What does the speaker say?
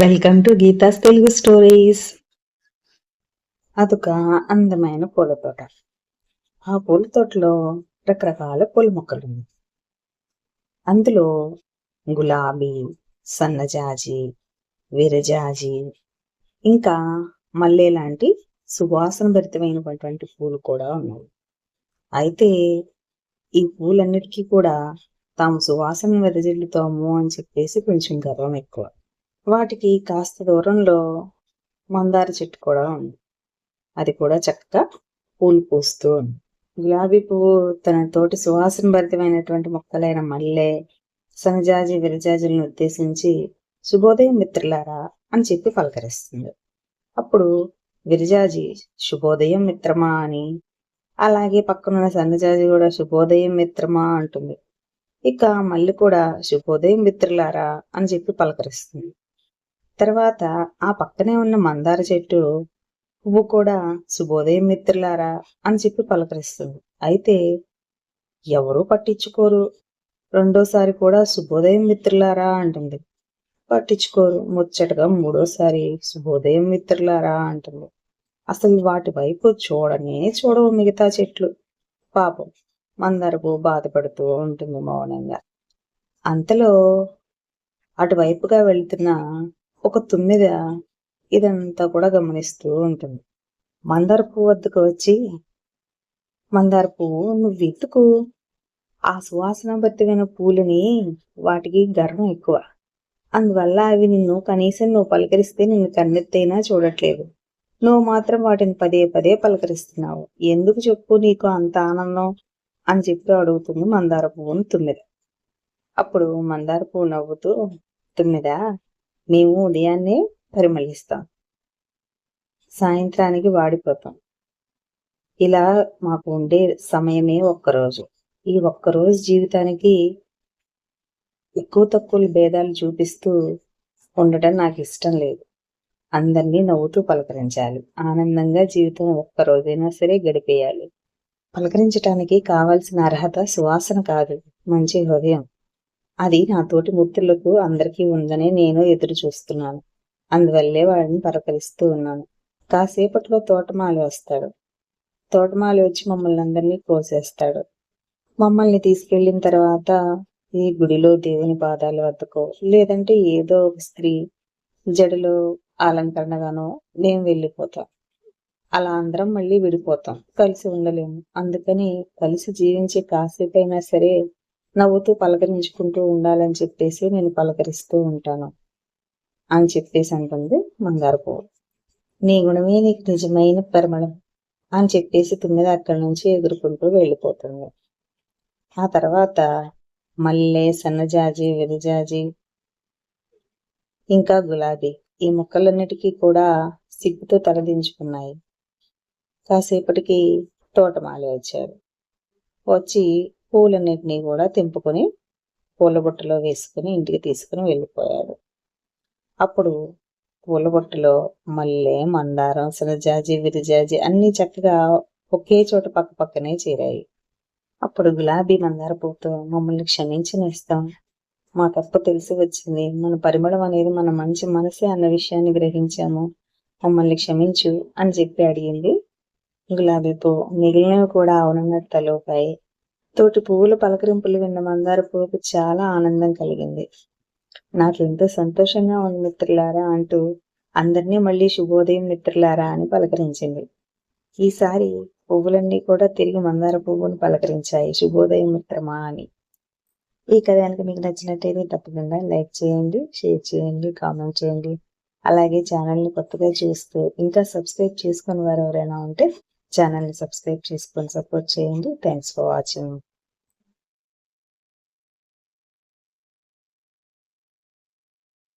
Welcome to Geetha's Telugu stories అదొక అందమైన పూల తోట. ఆ పూల తోటలో రకరకాల పూల మొక్కలు ఉన్నాయి. అందులో గులాబీ సన్నజాజి విరజాజి ఇంకా మల్లె లాంటి సువాసన భరితమైనటువంటి పూలు కూడా ఉన్నాయి. అయితే ఈ పూలన్నిటికీ కూడా తాము సువాసన వెదజల్లుతాము అని చెప్పేసి కొంచెం గర్వం ఎక్కువ. వాటికి కాస్త దూరంలో మందార చెట్టు కూడా ఉంది. అది కూడా చక్కగా పూలు పూస్తూ ఉంది. గులాబీ పువ్వు తన తోటి సువాసన భరితమైనటువంటి మొక్కలైన మల్లె సనజాజి విరజాజులను ఉద్దేశించి శుభోదయం మిత్రులారా అని చెప్పి పలకరిస్తుంది. అప్పుడు విరజాజి శుభోదయం మిత్రమా అని అలాగే పక్కనున్న సన్నజాజి కూడా శుభోదయం మిత్రమా అంటుంది. ఇక మళ్ళీ కూడా శుభోదయం మిత్రులారా అని చెప్పి పలకరిస్తుంది. తర్వాత ఆ పక్కనే ఉన్న మందార చెట్టు పువ్వు కూడా శుభోదయం మిత్రులారా అని చెప్పి పలకరిస్తుంది. అయితే ఎవరూ పట్టించుకోరు. రెండోసారి కూడా శుభోదయం మిత్రులారా అంటుంది. పట్టించుకోరు. ముచ్చటగా మూడోసారి శుభోదయం మిత్రులారా అంటుంది. అసలు వాటి వైపు చూడనే చూడవు మిగతా చెట్లు. పాపం మందరకు బాధపడుతూ ఉంటుంది మౌనంగా. అంతలో అటువైపుగా వెళ్తున్న ఒక తుమ్మిద ఇదంతా కూడా గమనిస్తూ ఉంటుంది. మందార పువ్వు వద్దకు వచ్చి మందార పువ్వు నువ్వు వెతుకు. ఆ సువాసన భర్తమైన పూలని వాటికి గర్వం ఎక్కువ. అందువల్ల అవి నిన్ను కనీసం నువ్వు పలకరిస్తే నిన్ను కన్నెత్తైనా చూడట్లేదు. నువ్వు మాత్రం వాటిని పదే పదే పలకరిస్తున్నావు. ఎందుకు చెప్పు నీకు అంత ఆనందం? అని చెప్పి అడుగుతుంది మందార పువ్వును తుమ్మిద. అప్పుడు మందార పువ్వు నవ్వుతూ తుమ్మిద మేము ఉదయాన్నే పరిమళిస్తాం. సాయంత్రానికి వాడిపోతాం. ఇలా మాకు ఉండే సమయమే ఒక్కరోజు. ఈ ఒక్కరోజు జీవితానికి ఎక్కువ తక్కువ భేదాలు చూపిస్తూ ఉండటం నాకు ఇష్టం లేదు. అందరినీ నవ్వుతూ పలకరించాలి. ఆనందంగా జీవితం ఒక్కరోజైనా సరే గడిపేయాలి. పలకరించటానికి కావాల్సిన అర్హత సువాసన కాదు. మంచి హృదయం. అది నా తోటి మిత్రులకు అందరికీ ఉందని నేను ఎదురు చూస్తున్నాను. అందువల్లే వాడిని పరకరిస్తూ ఉన్నాను. కాసేపట్లో తోటమాలి వస్తాడు. తోటమాలి వచ్చి మమ్మల్ని అందరినీ కోసేస్తాడు. మమ్మల్ని తీసుకెళ్ళిన తర్వాత ఈ గుడిలో దేవుని పాదాల వద్దకో లేదంటే ఏదో ఒక స్త్రీ జడలో అలంకరణగానో మేము వెళ్ళిపోతాం. అలా అందరం మళ్ళీ విడిపోతాం. కలిసి ఉండలేము. అందుకని కలిసి జీవించే కాసేపైనా సరే నవ్వుతూ పలకరించుకుంటూ ఉండాలని చెప్పేసి నేను పలకరిస్తూ ఉంటాను అని చెప్పేసి అంటుంది మందార పువ్వు. నీ గుణమే నీకు నిజమైన పరిమళం అని చెప్పేసి తుమ్మిది అక్కడి నుంచి ఎదుర్కొంటూ వెళ్ళిపోతుంది. ఆ తర్వాత మల్లె సన్నజాజి విరజాజి ఇంకా గులాబీ ఈ మొక్కలన్నిటికీ కూడా సిగ్గుతో తలదించుకున్నాయి కాసేపటికి తోటమాలి వచ్చారు. వచ్చి పూలన్నిటినీ కూడా తెంపుకొని పూల బుట్టలో వేసుకుని ఇంటికి తీసుకుని వెళ్ళిపోయాడు. అప్పుడు పూల బుట్టలో మల్లె మందారం సరజాజి విరజాజి అన్ని చక్కగా ఒకే చోట పక్క పక్కనే చేరాయి. అప్పుడు గులాబీ మందార పూతో మమ్మల్ని క్షమించనిస్తాం మా తప్పు తెలిసి వచ్చింది. మన పరిమళం అనేది మన మంచి మనసే అన్న విషయాన్ని గ్రహించాము. మమ్మల్ని క్షమించు అని చెప్పి అడిగింది. గులాబీ పువ్వు మిగిలినవి కూడా అవునన్నట్టు తలోపాయి తోటి పువ్వుల పలకరింపులు విన్న మందార పువ్వుకు చాలా ఆనందం కలిగింది. నాకెంతో సంతోషంగా ఉంది మిత్రులారా అంటూ అందరినీ మళ్ళీ శుభోదయం మిత్రులారా అని పలకరించింది. ఈసారి పువ్వులన్నీ కూడా తిరిగి మందార పువ్వును పలకరించాయి. శుభోదయం మిత్రమా అని. ఈ కథ కనుక మీకు నచ్చినట్టయితే తప్పకుండా లైక్ చేయండి షేర్ చేయండి కామెంట్ చేయండి. అలాగే ఛానల్ని కొత్తగా చూస్తూ ఇంకా సబ్స్క్రైబ్ చేసుకుని వారు ఎవరైనా ఉంటే ఛానల్ని సబ్స్క్రైబ్ చేసుకొని సపోర్ట్ చేయండి. Thanks for watching